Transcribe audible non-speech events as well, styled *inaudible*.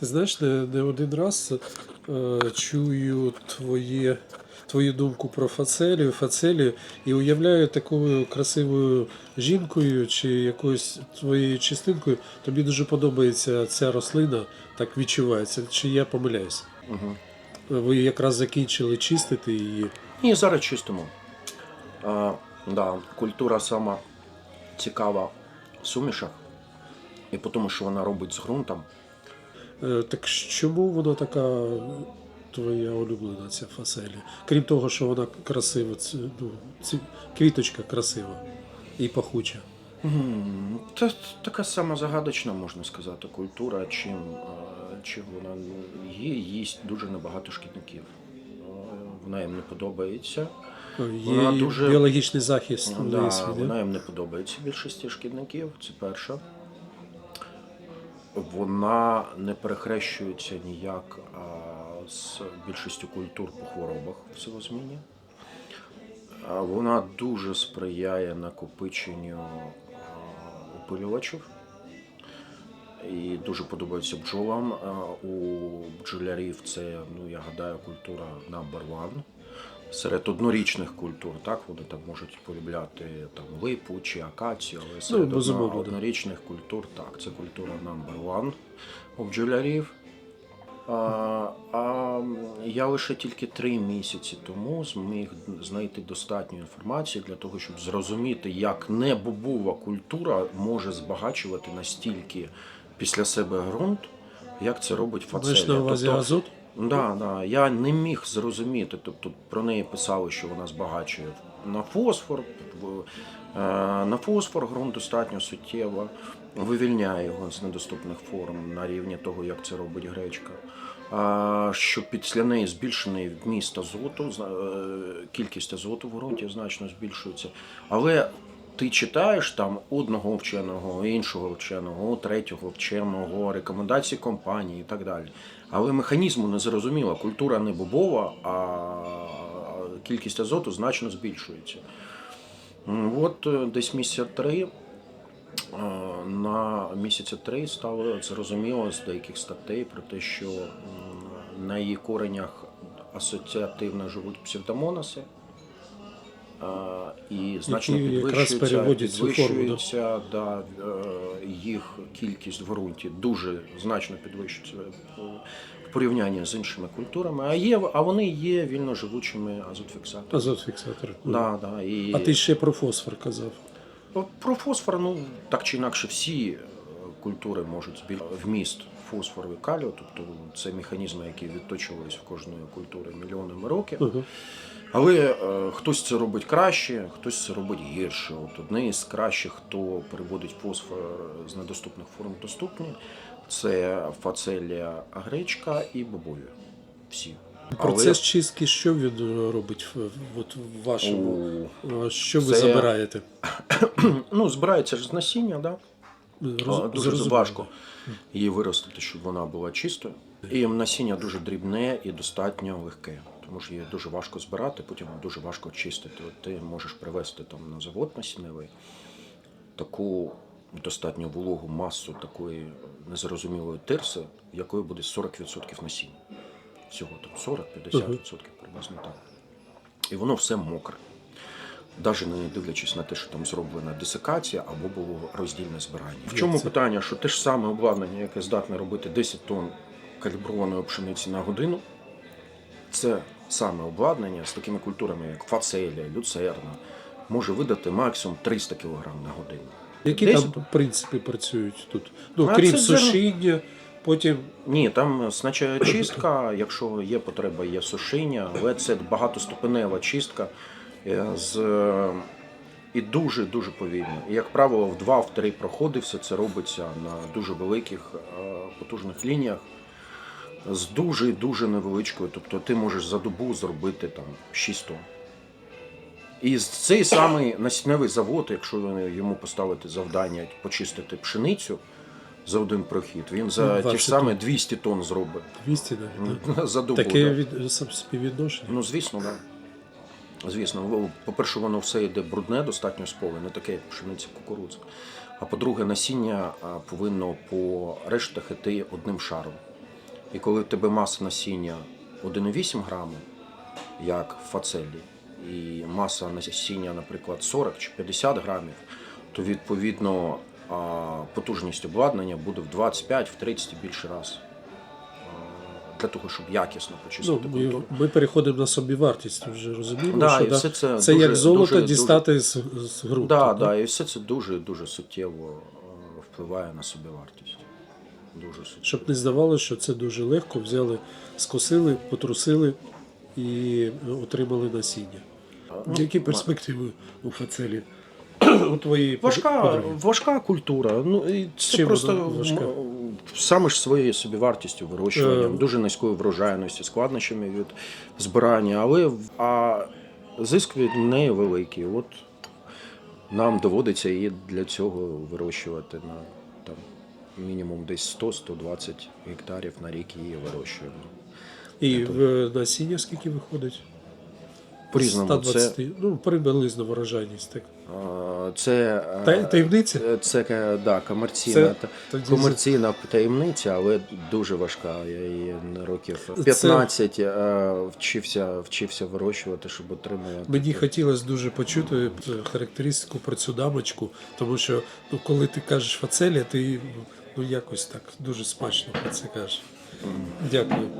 Ти знаєш, не, не один раз е, чую твоє, твою думку про фацелію, фацелію і уявляю такою красивою жінкою чи якоюсь твоєю частинкою. Тобі дуже подобається ця рослина, так відчувається. Чи я помиляюсь? Угу. Ви якраз закінчили чистити її. І зараз чистимо. А, да, культура сама цікава в сумішах. І тому, що вона робить з ґрунтом. Е, Так чому вона така твоя улюблена, ця фаселія? Крім того, що вона красива, ну, ці- квіточка красива і пахуча. Це така сама загадочна, можна сказати, культура, чим, е, чим вона ну, є, їсть дуже небагато шкідників. Е, Вона їм не подобається. Є Вона дуже- біологічний захист Да, да? вона їм не подобається більшості шкідників, це перше. Вона не перехрещується ніяк з більшістю культур по хворобах в сивозміні. Вона дуже сприяє накопиченню опилювачів. І дуже подобається бджолам. У бджолярів це, ну я гадаю, культура number one. Серед однорічних культур, так, вони там можуть полюбляти там липу чи акацію, але серед одно- безумовно, да. однорічних культур, так, це культура number one у бджолярів. А, а я лише тільки три місяці тому зміг знайти достатньо інформації для того, щоб зрозуміти, як небобова культура може збагачувати настільки після себе ґрунт, як це робить фацелія. Тобто- азот? Да, да. Я не міг зрозуміти. Тобто про неї писали, що вона збагачує на фосфор. е, На фосфор ґрунт достатньо суттєво вивільняє його з недоступних форм на рівні того, як це робить гречка. Що після неї збільшений вміст азоту, е, кількість азоту в ґрунті значно збільшується. Але ти читаєш там одного вченого, іншого вченого, третього вченого, рекомендації компанії і так далі. Але механізму не зрозуміло. Культура не бобова, а кількість азоту значно збільшується. От е, десь місяця три. е, На місяця три стало зрозуміло з деяких статей про те, що на її коренях асоціативно живуть псевдомонаси. І значно Які якраз переводять цю форму, да? да, е, їх кількість в ґрунті дуже значно підвищується е, в порівнянні з іншими культурами. А є, а вони є вільно живучими азотфіксаторами. Азот-фіксатор. Да, да, і... А ти ще про фосфор казав. Про фосфор, ну так чи інакше, всі е, культури можуть вміст фосфору і калію, тобто це механізми, які відточувалися в кожної культури мільйонами років. Ага. Але е, хтось це робить краще, хтось це робить гірше. От одне із кращих, хто переводить фосфор з недоступних форм в доступні, це фацелія гречка і бобові. Всі. Процес чистки, що він робить от в вашому? У- Що ви Це- забираєте? *clears throat* ну, збирається ж з насіння, да? Роз- Дуже зрозуміло. важко її виростити, щоб вона була чистою. І насіння дуже дрібне і достатньо легке. Тому що її дуже важко збирати, потім дуже важко чистити. От ти можеш привезти там на завод насінневий таку достатньо вологу масу такої незрозумілої тирси, в якої буде 40% насіння. Всього там 40-50% приблизно так. І воно все мокре. Навіть не дивлячись на те, що там зроблена десикація або було роздільне збирання. В чому питання, що те ж саме обладнання, яке здатне робити 10 тонн каліброваної пшениці на годину, це саме обладнання з такими культурами, як фацелія, люцерна, може видати максимум 300 кг на годину. Які 10 там принципи працюють тут? Ну, А крім сушіння, потім Ні, там спочатку чистка, *coughs* якщо є потреба, є сушіння, але це багатоступенева чистка е, з е, і дуже дуже повільно. І як правило, в два-в три проходи все це робиться на дуже великих е, потужних лініях з дуже дуже невеличкою. Тобто ти можеш за добу зробити там 6 тонн. І цей самий насінневий завод, якщо йому поставити завдання почистити пшеницю за один прохід, він за ті ж саме 200 тонн зробить 200 навіть. да? *laughs* за добу. Таке да. від, співвідношення. Ну, звісно, так. Да. Звісно, по-перше, воно все йде брудне, достатньо споле, не таке, як пшениця кукурудза. А по-друге, насіння повинно по рештах йти одним шаром. І коли в тебе маса насіння 1,8 граму, як в фацелі, і маса насіння, наприклад, 40 чи 50 грамів, то відповідно потужність обладнання буде в 25 в 30 і більше раз. Для того, щоб якісно Ну, почистити ми, ми переходимо на собівартість, вже розуміємо, Да, що і все це це дуже- як золото дуже- дістати з, з ґрунту. Да, да? да, і все це дуже дуже суттєво е, впливає на собівартість. Дуже суттєво. Щоб не здавалося, що це дуже легко. Взяли, скосили, потрусили і отримали насіння. Ну, Які перспективи у фацелі? у твоєї Важка, важка культура. Ну і це Чим просто важка? саме ж своєю собівартістю вирощуванням, Е. дуже низькою врожайністю, складнощами від збирання, але а зиск від неї великий. От нам доводиться її для цього вирощувати на там мінімум десь 100-120 гектарів на рік її вирощуємо. І в насіння скільки виходить? По-різному, це- ну, приблизно врожайність. Так. Це е, Та- таємниця? Це е, да, комерційна, Це комерційна таємниця, але дуже важка. Я її на років 15 е, вчився, вчився вирощувати, щоб отримувати. Мені хотілося дуже почути характеристику про цю дамочку, тому що ну, коли ти кажеш фацелія, ти ну, якось так дуже смачно про це каже. Дякую.